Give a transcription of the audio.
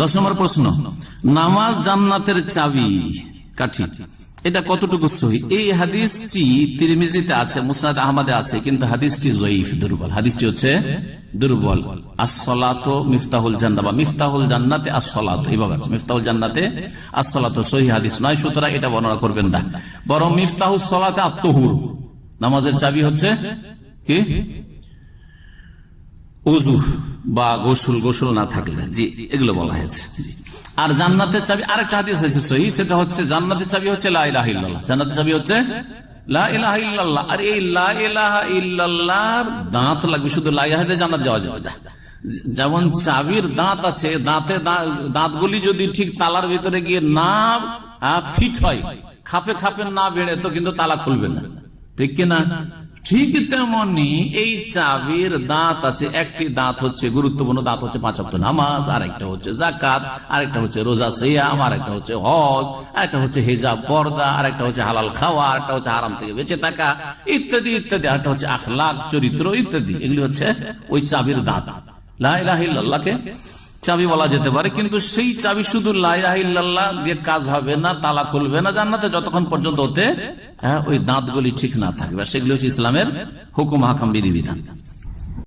দশ নম্বর প্রশ্ন, নামাজ জান্নাতের চাবি কাঠি। এটা কতটুকু সহি? এই হাদিসটি তিরমিজিতে আছে, মুসনাদ আহমদে আছে, কিন্তু হাদিসটি জয়ীফ, দুর্বল। হাদিসটি হচ্ছে দুর্বল। আসলাত মিফতাহুল জান্না বা মিফতাহুল জান্নাতে আসলাত এইভাবে আছে। মিফতাহুল জান্নাতে আসলাত সহি হাদিস নয়, সুতরাং এটা বর্ণনা করবেন না। বরং মিফতাহুল সলাতে আত্মহুর নামাজের চাবি হচ্ছে কি? উজু বা গোসল গোসল না থাকলে। জি এগুলো বলা হয়েছে। আর জান্নাতের চাবি, আরেকটা হাদিস হয়েছে সহি, সেটা হচ্ছে জান্নাতের চাবি হচ্ছে লা ইলাহা ইল্লাল্লাহ। জান্নাতের চাবি হচ্ছে আর এই দাঁত লাগবে যাওয়া যাবে যেমন চাবির দাঁত আছে, দাঁতে দাঁতগুলি যদি ঠিক তালার ভিতরে গিয়ে না ফিট হয়, খাপে খাপে না বেড়ে, তো কিন্তু তালা খুলবে না। ঠিক কিনা? ঠিক তেমনি এই চাবির দাঁত আছে, একটি দাঁত হচ্ছে গুরুত্বপূর্ণ, দাঁত হচ্ছে পাঁচ অক্ট নামাজ আর একটা হচ্ছে জাকাত আরেকটা হচ্ছে রোজা সিয়াম আর একটা হচ্ছে হজ, আরেকটা হচ্ছে হেজাব পর্দা আর একটা হচ্ছে হালাল খাওয়া আর একটা হচ্ছে হারাম থেকে বেঁচে থাকা, ইত্যাদি ইত্যাদি, আরেকটা হচ্ছে আখলাক চরিত্র, ইত্যাদি। এগুলি হচ্ছে ওই চাবির দাঁত। লাহিল্লাহকে চাবি বলা যেতে পারে, কিন্তু সেই চাবি শুধু লাইল্লাহ দিয়ে কাজ হবে না, তালা খুলবে না জান্নাতে যতক্ষণ পর্যন্ত হতে হ্যাঁ ওই দাঁতগুলি ঠিক না থাকবে। সেগুলি হচ্ছে ইসলামের হুকুম হাকাম বিধিবিধান।